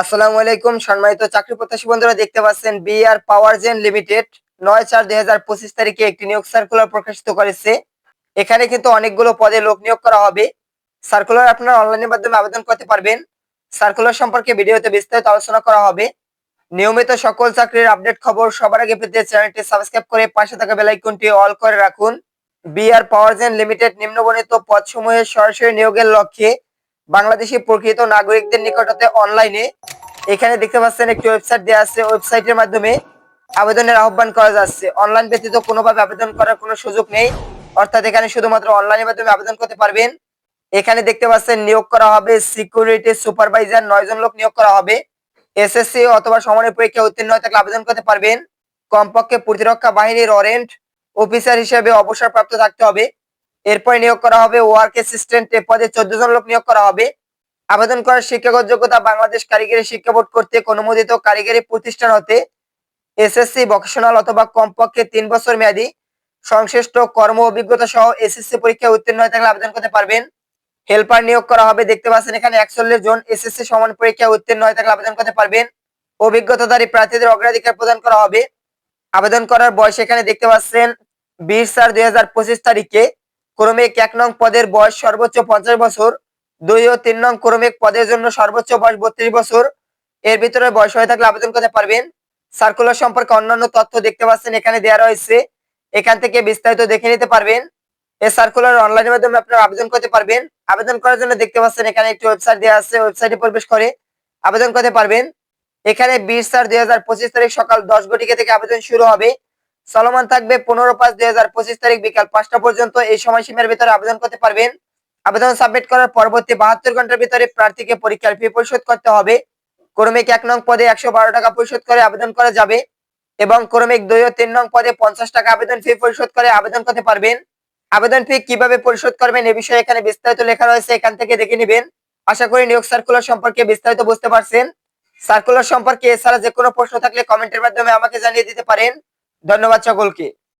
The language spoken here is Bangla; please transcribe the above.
আসসালামু আলাইকুম সম্মানিত চাকরি প্রত্যাশী বন্ধুরা, দেখতে পাচ্ছেন বিআর পাওয়ার জেন লিমিটেড নয় চার দুই হাজার পঁচিশ তারিখে একটি নিয়োগ সার্কুলার প্রকাশিত করেছে। এখানে কিন্তু অনেকগুলো পদে লোক নিয়োগ করা হবে। সার্কুলার আপনারা অনলাইনের মাধ্যমে আবেদন করতে পারবেন। সার্কুলার সম্পর্কে ভিডিওতে বিস্তারিত আলোচনা করা হবে। নিয়মিত সকল চাকরির আপডেট খবর সবার আগে পেতে চ্যানেলটি সাবস্ক্রাইব করে পাশে থাকা বেল আইকনটি অল করে রাখুন। বিআর পাওয়ার জেন লিমিটেড নিম্নবর্ণিত পদসমূহের সরাসরি নিয়োগের লক্ষ্যে বাংলাদেশি প্রকৃত নাগরিকদের নিকটতে অনলাইনে এখানে দেখতে পাচ্ছেন একটি ওয়েবসাইট দেওয়া আছে। ওয়েবসাইটের মাধ্যমে আবেদনের আহ্বান করা যাচ্ছে। অনলাইন ব্যতীত কোনোভাবে আবেদন করার কোনো সুযোগ নেই। অর্থাৎ এখানে শুধুমাত্র অনলাইনের মাধ্যমে আবেদন করতে পারবেন। এখানে দেখতে পাচ্ছেন নিয়োগ করা হবে সিকিউরিটি সুপারভাইজার নয় জন লোক নিয়োগ করা হবে। এসএসসি অথবা সমানের পরীক্ষা উত্তীর্ণ হয়ে থাকলে আবেদন করতে পারবেন। কমপক্ষে প্রতিরক্ষা বাহিনীর ওয়ারেন্ট অফিসার হিসেবে অবসরপ্রাপ্ত থাকতে হবে। এরপরে নিয়োগ করা হবে ওয়ার্ক অ্যাসিস্ট্যান্ট এ পদে চোদ্দ জন লোক নিয়োগ করা হবে। আবেদন করার শিক্ষাগত যোগ্যতা বাংলাদেশ কারিগরি শিক্ষা বোর্ড কর্তৃক অনুমোদিত কারিগরি প্রতিষ্ঠান হতে এসএসসি ভকেশনাল অথবা কমপক্ষে তিন বছর মেয়াদী, সংশ্লিষ্ট কর্ম অভিজ্ঞতা সহ এসএসসি পরীক্ষায় উত্তীর্ণ হয়ে থাকলে আবেদন করতে পারবেন। হেল্পার নিয়োগ করা হবে, দেখতে পাচ্ছেন এখানে একচল্লিশ জন এসএসসি সমান পরীক্ষায় উত্তীর্ণ হয়ে থাকলে আবেদন করতে পারবেন। অভিজ্ঞতাধারী প্রার্থীদের অগ্রাধিকার প্রদান করা হবে। আবেদন করার বয়স এখানে দেখতে পাচ্ছেন বিশ চার দুই তারিখে। ক্রমিক এক নং পদের বয়স সর্বোচ্চ পঞ্চাশ বছর, দুই ও তিন নং ক্রমিক পদের জন্য সর্বোচ্চ বয়স বত্রিশ বছর। এর ভিতরে বয়স হয়ে থাকলে আবেদন করতে পারবেন। সার্কুলার সম্পর্কে অন্যান্য তথ্য দেখতে পাচ্ছেন, এখানে দেওয়া রয়েছে। এখান থেকে বিস্তারিত দেখে নিতে পারবেন। এই সার্কুলার অনলাইনের মাধ্যমে আপনারা আবেদন করতে পারবেন। আবেদন করার জন্য দেখতে পাচ্ছেন, এখানে একটি ওয়েবসাইট দেওয়া আছে, ওয়েবসাইটে প্রবেশ করে আবেদন করতে পারবেন। এখানে বিশ চার দুই তারিখ সকাল দশ ঘটিকা থেকে আবেদন শুরু হবে। চলমান থাকবে পনেরো পাঁচ দুই হাজার পঁচিশ তারিখ বিকাল পাঁচটা পর্যন্ত। এই সময়সীমার ভিতরে আবেদন করতে পারবেন। আবেদন সাবমিট করার পরবর্তী বাহাত্তর ঘণ্টার ভিতরে প্রার্থীকে পরীক্ষার ফি পরিশোধ করতে হবে। ক্রমিক এক নং পদে একশো বারো টাকা পরিশোধ করে আবেদন করা যাবে এবং ক্রমিক দুই ও তিন নং পদে পঞ্চাশ টাকা আবেদন ফি পরিশোধ করে আবেদন করতে পারবেন। আবেদন ফি কীভাবে পরিশোধ করবেন এ বিষয়ে এখানে বিস্তারিত লেখা রয়েছে, এখান থেকে দেখে নেবেন। আশা করি নিয়োগ সার্কুলার সম্পর্কে বিস্তারিত বুঝতে পারছেন। সার্কুলার সম্পর্কে এছাড়া যে কোনো প্রশ্ন থাকলে কমেন্টের মাধ্যমে আমাকে জানিয়ে দিতে পারেন। ধন্যবাদ সকলকে।